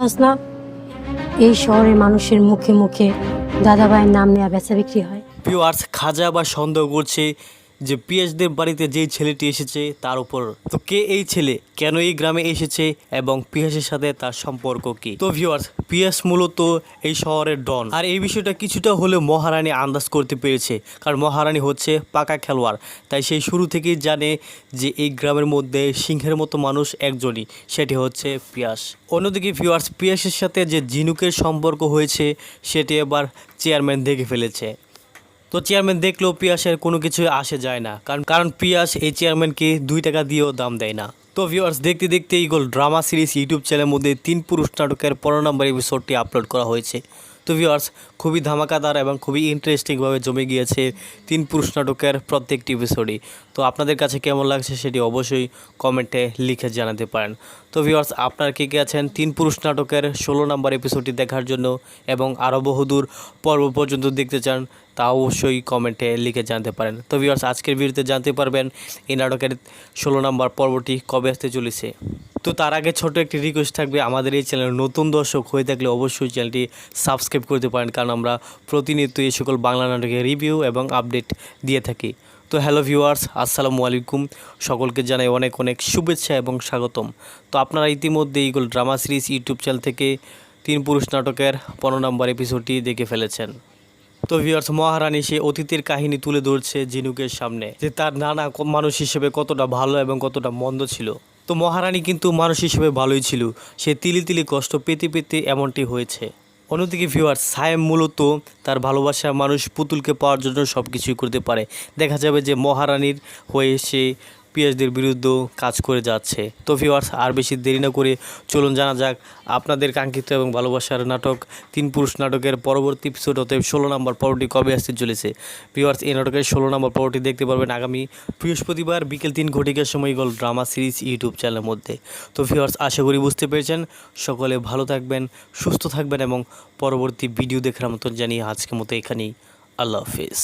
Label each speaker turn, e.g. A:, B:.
A: জানোস না। এই শহরের মানুষের মুখে মুখে দাদাভাইয়ের নাম নেওয়া বেচা বিক্রি হয়।
B: ভিউয়ার্স খাজা বা সন্দেহ করছে যে পিয়াসদের বাড়িতে যেই ছেলেটি এসেছে তার উপর। তো কে এই ছেলে? কেন এই গ্রামে এসেছে? এবং পিয়াসের সাথে তার সম্পর্ক কি? তো ভিউয়ার্স পিয়াস মূলত এই শহরের ডন। আর এই বিষয়টা কিছুটা হলেও মহারানী আন্দাজ করতে পেরেছে। কারণ মহারানী হচ্ছে পাকা খেলোয়াড়। তাই সেই শুরু থেকেই জানে যে এই গ্রামের মধ্যে সিংহের মতো মানুষ একজনই, সেটি হচ্ছে পিয়াস। অন্যদিকে ভিউয়ার্স পিয়াসের সাথে যে ঝিনুকের সম্পর্ক হয়েছে, সেটি এবার চেয়ারম্যান দেখে ফেলেছে। তো চেয়ারম্যান দেখলেও পিয়াসের কোনো কিছুই আসে যায় না। কারণ কারণ পিয়াস এই চেয়ারম্যানকে দুই টাকা দিয়েও দাম দেয় না। তো ভিউয়ার্স দেখতে দেখতে ইগল ড্রামা সিরিজ ইউটিউব চ্যানেলের মধ্যে তিন পুরুষ নাটকের পনেরো নম্বর এপিসোডটি আপলোড করা হয়েছে। তো ভিউয়ার্স খুবই ধামাকাদার এবং খুবই ইন্টারেস্টিংভাবে জমে গিয়েছে তিন পুরুষ নাটকের প্রত্যেকটি এপিসোডই তো আপনাদের কাছে কেমন লাগছে সেটি অবশ্যই কমেন্টে লিখে জানাতে পারেন। তো ভিউয়ার্স আপনার কে কে আছেন তিন পুরুষ নাটকের ষোলো নম্বর এপিসোডটি দেখার জন্য এবং আরও বহুদূর পর্ব পর্যন্ত দেখতে চান তা অবশ্যই কমেন্টে লিখে জানতে পারেন। তো ভিউয়ার্স আজকের ভিডিওতে জানতে পারবেন এই নাটকের ষোলো নম্বর পর্বটি কবে আসতে চলেছে। তো তার আগে ছোট একটি রিকোয়েস্ট থাকবে, আমাদের এই চ্যানেলের নতুন দর্শক হয়ে থাকলে অবশ্যই চ্যানেলটি সাবস্ক্রাইব করতে পারেন, কারণ আমরা প্রতিনিয়ত এই সকল বাংলা নাটকের রিভিউ এবং আপডেট দিয়ে থাকি। তো হ্যালো ভিউয়ার্স আসসালামু আলাইকুম। সকলকে জানাই অনেক অনেক শুভেচ্ছা এবং স্বাগতম। তো আপনারা ইতিমধ্যে এইগুলো ড্রামা সিরিজ ইউটিউব চ্যানেল থেকে তিন পুরুষ নাটকের পনেরো নম্বর এপিসোডটি দেখে ফেলেছেন। তো ভিউয়ার্স মহারানী সে অতীতের কাহিনী তুলে ধরছে ঝিনুকের সামনে, যে তার নানা মানুষ হিসেবে কতটা ভালো এবং কতটা মন্দ ছিল। তো মহারানী কিন্তু মানুষ হিসেবে ভালোই ছিল, সে তিলি তিলি কষ্ট পেতে পেতে এমনটি হয়েছে। অন্যদিকে ভিউয়ার সায়েম মূলত তার ভালোবাসার মানুষ পুতুলকে পাওয়ার জন্য সব কিছুই করতে পারে। দেখা যাবে যে মহারানীর হয়ে সে পিএইচডির বিরুদ্ধেও কাজ করে যাচ্ছে। তো ভিউয়ার্স আর বেশি দেরি না করে চলুন জানা যাক আপনাদের কাঙ্ক্ষিত এবং ভালোবাসার নাটক, তিন পুরুষ নাটকের পরবর্তী এপিসোড হতে ষোলো নম্বর পর্বটি কবে আসতে চলেছে? ভিউয়ার্স এই নাটকের ষোলো নম্বর পর্বটি দেখতে পারবেন আগামী বৃহস্পতিবার বিকেল তিন ঘটিকার সময় গল ড্রামা সিরিজ ইউটিউব চ্যানেলের মধ্যে। তো ভিউয়ার্স আশা করি বুঝতে পেরেছেন। সকলে ভালো থাকবেন, সুস্থ থাকবেন এবং পরবর্তী ভিডিও দেখার মতন জানিয়ে আজকের মতো এখানেই। আল্লাহ হাফিজ।